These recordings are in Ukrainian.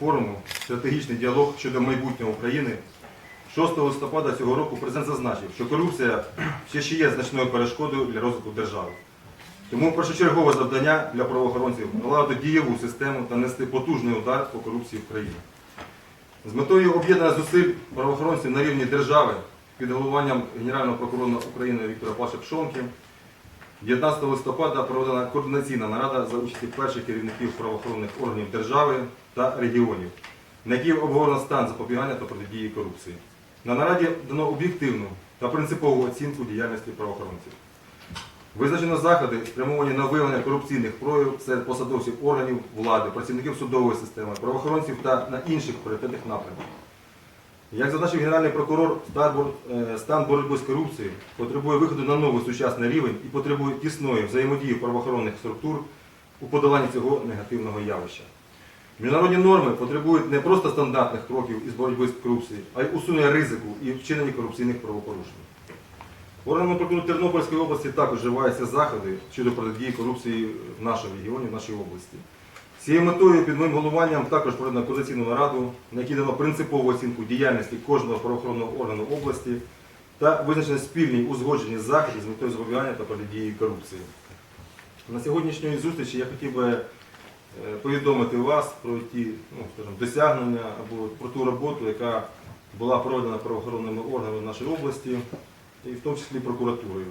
Форуму стратегічний діалог щодо майбутнього України 6 листопада цього року президент зазначив, що корупція ще ще є значною перешкодою для розвитку держави. Тому першочергове завдання для правоохоронців налагодити дієву систему та нести потужний удар по корупції в країні. З метою об'єднання зусиль правоохоронців на рівні держави під головуванням Генерального прокурора України Віктора Паша Пшонки 19 листопада проведена координаційна нарада за участі перших керівників правоохоронних органів держави та регіонів, на якій обговорено стан запобігання та протидії корупції. На нараді дано об'єктивну та принципову оцінку діяльності правоохоронців. Визначено заходи, спрямовані на виявлення корупційних проявів серед посадовців органів влади, працівників судової системи, правоохоронців та на інших пріоритетних напрямках. Як зазначив Генеральний прокурор, е, стан боротьби з корупцією потребує виходу на новий сучасний рівень і потребує тісної взаємодії правоохоронних структур у подоланні цього негативного явища. Міжнародні норми потребують не просто стандартних кроків із боротьби з корупцією, а й усунення ризику і вчинення корупційних правопорушень. Органами прокуратури Тернопільської області також вживаються заходи щодо протидії корупції в нашому регіоні, в нашій області. Цією метою під моїм головуванням також проведено координаційну нараду, на якій дано принципову оцінку діяльності кожного правоохоронного органу області та визначені спільні узгоджені заходи з метою запобігання та протидії корупції. На сьогоднішньої зустрічі я хотів би е, повідомити вас про ті ну, скажімо, досягнення або про ту роботу, яка була проведена правоохоронними органами нашої області, і в тому числі прокуратурою.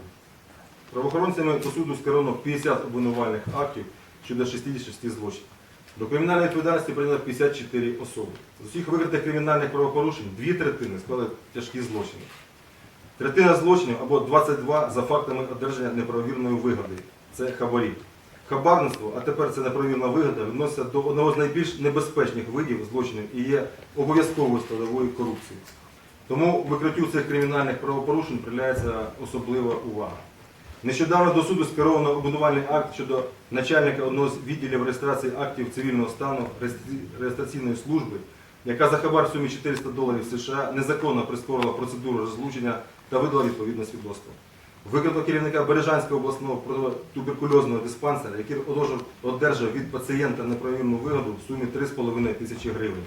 Правоохоронцями до суду скеровано 50 обвинувальних актів щодо 66 злочинів. До кримінальної відповідальності прийнято 54 особи. З усіх викритих кримінальних правопорушень дві третини склали тяжкі злочини. Третина злочинів або 22 за фактами одержання неправомірної вигоди. Це хабарі. Хабарництво, а тепер це неправомірна вигода, відноситься до одного з найбільш небезпечних видів злочинів і є обов'язковою складовою корупції. Тому викриттю цих кримінальних правопорушень приділяється особлива увага. Нещодавно до суду скеровано обвинувальний акт щодо начальника одного з відділів реєстрації актів цивільного стану реєстраційної служби, яка за хабар в сумі 400 доларів США незаконно прискорила процедуру розлучення та видала відповідне свідоцтво. Викрито керівника Бережанського обласного протитуберкульозного диспансера, який одержав- від пацієнта неправомірну вигоду в сумі 3,5 тисячі гривень.